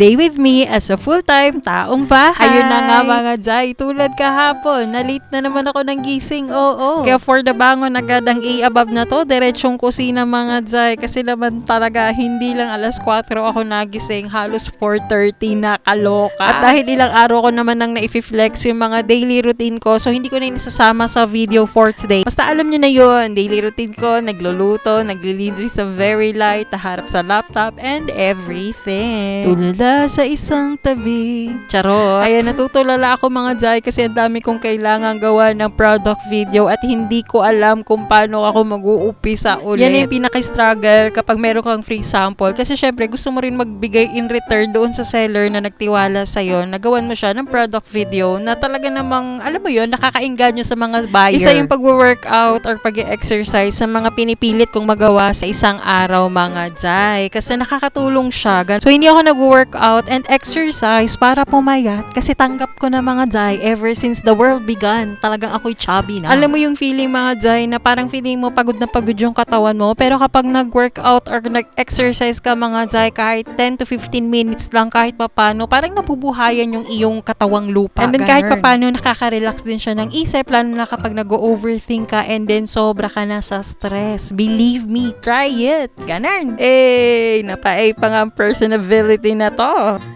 Stay with me as a full-time taong bahay. Ayun na nga mga Jai, tulad kahapon, na late na naman ako ng gising, oo. Kaya for the bangon agad ang A above na to, diretsong kusina mga Jai. Kasi naman talaga, hindi lang alas 4 ako nagising, halos 4.30 na kaloka. At dahil ilang araw ko naman nang na-flex yung mga daily routine ko, so hindi ko na nasasama sa video for today. Basta alam nyo na yon daily routine ko, nagluluto, naglilinis sa very light, taharap sa laptop, and everything. Tulala sa isang tabi. Charot. Ayan, natutulala ako mga Jai kasi ang dami kong kailangan gawa ng product video at hindi ko alam kung paano ako mag-uumpisa ulit. Yan yung pinaka-struggle kapag meron kang free sample. Kasi syempre, gusto mo rin magbigay in return doon sa seller na nagtiwala sa'yo. Nagawan mo siya ng product video na talaga namang, alam mo yun, nakakainganyo sa mga buyer. Isa yung pag-workout or pag-exercise sa mga pinipilit kong magawa sa isang araw mga Jai. Kasi nakakatulong siya. Gan- So, hindi ako nag-workout and exercise para pumayat kasi tanggap ko na mga Jai ever since the world began. Talagang ako'y chubby na. Alam mo yung feeling mga Jai na parang feeling mo pagod na pagod yung katawan mo pero kapag nag-workout or nag-exercise ka mga Jai kahit 10 to 15 minutes lang kahit papano parang napubuhayan yung iyong katawang lupa. And then kahit Ganun. papano nakaka-relax din siya ng isip lalo na kapag nag-overthink ka and then sobra ka na sa stress. Believe me, try it. Ganon. Eh, napaay pa nga ang personality na to.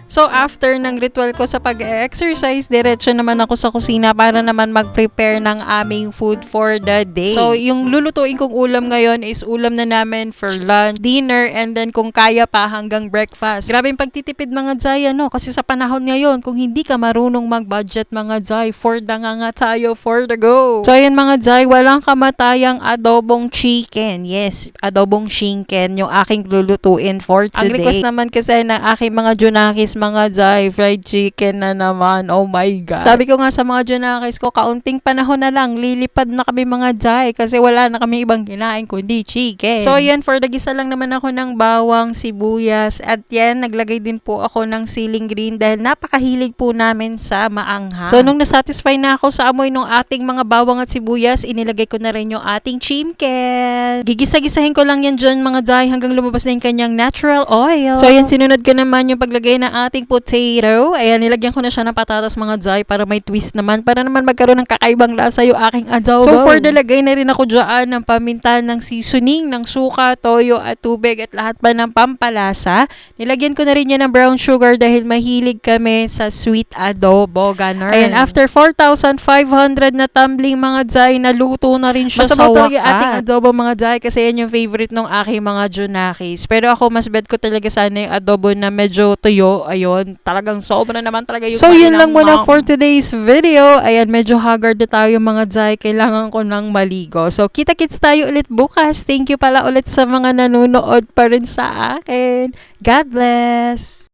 So, after ng ritual ko sa pag-exercise, diretso naman ako sa kusina para naman mag-prepare ng aming food for the day. So, yung lulutuin kong ulam ngayon is ulam na namin for lunch, dinner, and then kung kaya pa hanggang breakfast. Grabe yung pagtitipid mga Jai, ano? Kasi sa panahon ngayon, kung hindi ka marunong mag-budget mga Jai, for the nga nga tayo, for the go. So, ayan mga Jai, walang kamatayang adobong chicken. Yes, adobong chicken yung aking lulutuin for today. Ang request naman kasi ng aking mga junakis, mga Jai, fried chicken na naman. Oh my God. Sabi ko nga sa mga junakis ko, kaunting panahon na lang, lilipad na kami mga Jai kasi wala na kami ibang kinain kundi chicken. So, yan, for the gisa lang naman ako ng bawang, sibuyas, at yan, naglagay din po ako ng siling green dahil napakahilig po namin sa maanghang. So, nung nasatisfy na ako sa amoy ng ating mga bawang at sibuyas, inilagay ko na rin yung ating chimken. Gigisa-gisahin ko lang yan dyan mga Jai hanggang lumabas na yung kanyang natural oil. So, ayan, sinunod ko naman yung paglagay ng ating potato. Ayan, nilagyan ko na siya ng patatas mga Jai para may twist naman. Para naman magkaroon ng kakaibang lasa yung aking adobo. So, for the lagay na rin ako dyan ng paminta, ng seasoning, ng suka, toyo at tubig at lahat pa ng pampalasa. Nilagyan ko na rin yan ng brown sugar dahil mahilig kami sa sweet adobo. Ganon. Ayan, after 4,500 na tumbling mga Jai, naluto na rin siya sa Masarap wakas. talaga ating adobo mga Jai kasi yan yung favorite ng aking mga junakis. Pero ako, mas bet ko talaga sana yung adobo na medyo tuyo. Ayun, talagang sobra naman talaga yung So, yun lang muna mom. for today's video. Ayan, medyo haggard na tayo mga Jai. Kailangan ko ng maligo. So, kita-kits tayo ulit bukas. Thank you pala ulit sa mga nanonood pa rin sa akin. God bless!